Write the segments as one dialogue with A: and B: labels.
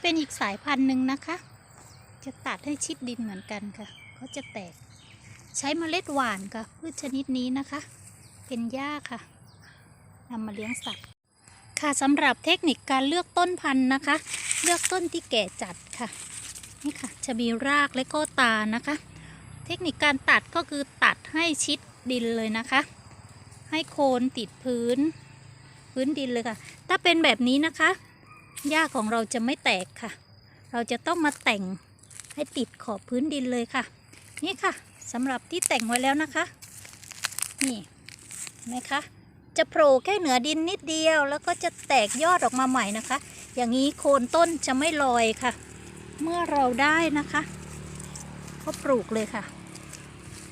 A: เป็นอีกสายพันธุ์หนึ่งนะคะ จะตัดให้ชิดดินเหมือนกันค่ะเขาจะแตก ใช้เมล็ดหวานค่ะพืชชนิดนี้นะคะ เป็นหญ้าค่ะนำมาเลี้ยงสัตว์ ค่ะสำหรับเทคนิคการเลือกต้นพันธุ์นะคะ เลือกต้นที่แก่จัดค่ะ นี่ค่ะ จะมีรากและก็ตานะคะ เทคนิคการตัดก็คือตัดให้ชิดดินเลยนะคะ ให้โคนติดพื้น พื้นดินเลยค่ะ ถ้าเป็นแบบนี้นะคะ หญ้าของเราจะไม่แตกค่ะ เราจะต้องมาแต่งให้ติดขอบพื้นดินเลยค่ะ นี่ค่ะสำหรับที่แต่งไว้แล้วนะคะ นี่ไหมคะจะโผล่แค่เหนือดินนิดเดียว แล้วก็จะแตกยอดออกมาใหม่นะคะ อย่างนี้โคนต้นจะไม่ลอยค่ะ เมื่อเราได้นะคะ ก็ปลูกเลยค่ะ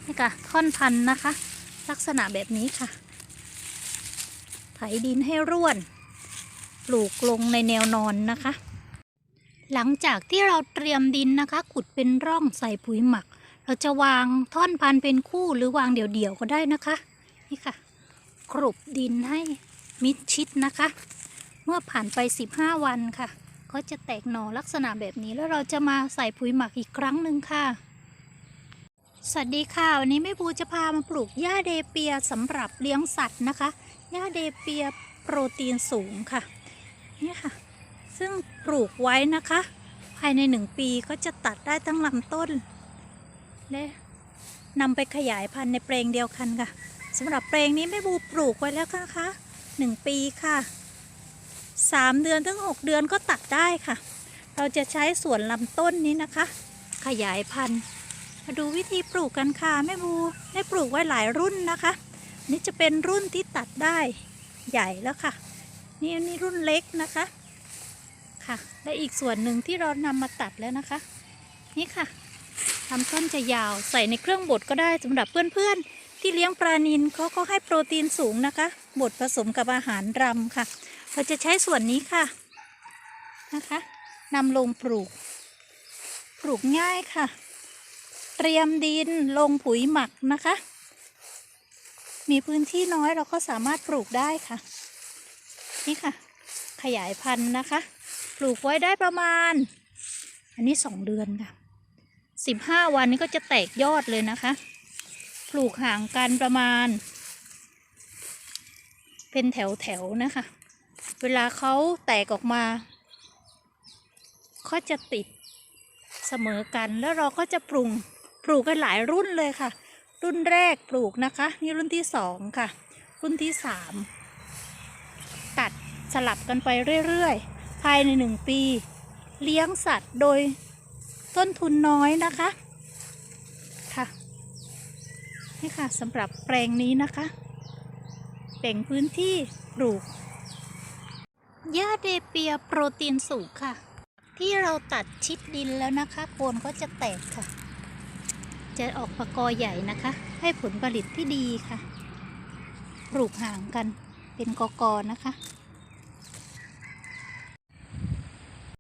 A: นี่ค่ะท่อนพันธุ์นะคะ ลักษณะแบบนี้ค่ะ ไถดินให้ร่วน ปลูกลงในแนวนอนนะคะ หลังจากที่เราเตรียมดินนะคะ ขุดเป็นร่องใส่ปุ๋ยหมัก เราจะวางท่อนพันเป็นคู่หรือวางเดี่ยวๆก็ได้นะคะ นี่ค่ะกรุบดินให้มิดชิดนะคะ เมื่อผ่านไป 15 วันค่ะ ก็จะแตกหน่อลักษณะแบบนี้แล้วเราจะมาใส่ปุ๋ยหมักอีกครั้งหนึ่งค่ะ สวัสดีค่ะ วันนี้แม่บูจะพามาปลูกหญ้าเดเปียสำหรับเลี้ยงสัตว์นะคะหญ้าเดเปียโปรตีนสูงค่ะ นี่ค่ะ ซึ่งปลูกไว้นะคะ ภายในหนึ่งปีก็จะตัดได้ทั้งลำต้น และนำไปขยายพันธุ์ในแปลงเดียวกันค่ะสำหรับแปลงนี้แม่บูปลูกไว้แล้วนะคะหนึ่งปีค่ะสามเดือนถึงหกเดือนก็ตัดได้ค่ะ เราจะใช้ส่วนลำต้นนี้นะคะ ขยายพันธุ์ มาดูวิธีปลูกกันค่ะแม่บูได้ปลูกไว้หลายรุ่นนะคะ นี่จะเป็นรุ่นที่ตัดได้ใหญ่แล้วค่ะ นี่อันนี้รุ่นเล็กนะคะ ค่ะ และอีกส่วนหนึ่งที่เรานำมาตัดแล้วนะคะ นี่ค่ะลำต้นจะยาวใส่ในเครื่องบดก็ได้สำหรับเพื่อนๆ ที่เลี้ยงปลานิลเขาก็ให้โปรตีนสูงนะคะ บดผสมกับอาหารรำค่ะ เราจะใช้ส่วนนี้ค่ะนะคะนำลงปลูก ปลูกง่ายค่ะ เตรียมดินลงปุ๋ยหมักนะคะ มีพื้นที่น้อยเราก็สามารถปลูกได้ค่ะ นี่ค่ะ ขยายพันธุ์นะคะ ปลูกไว้ได้ประมาณ อันนี้สองเดือนค่ะสิบห้าวันนี้ก็จะแตกยอดเลยนะคะ ปลูกห่างกันประมาณ เป็นแถวๆนะคะ เวลาเขาแตกออกมาก็จะติดเสมอกันแล้วเราก็จะปรุงปลูกกันหลายรุ่นเลยค่ะ รุ่นแรกปลูกนะคะ นี่รุ่นที่สองค่ะ รุ่นที่สาม สลับกันไปเรื่อยๆ ภายในหนึ่งปี เลี้ยงสัตว์โดยต้นทุนน้อยนะคะค่ะนี่ค่ะสำหรับแปลงนี้นะคะแบ่งพื้นที่ปลูกหญ้าเดเปียโปรตีนสูงค่ะ ที่เราตัดชิดดินแล้วนะคะโคนก็จะแตกค่ะ จะออกปะกอใหญ่นะคะ ให้ผลผลิตที่ดีค่ะ ปลูกห่างกันเป็นกอกอนะคะ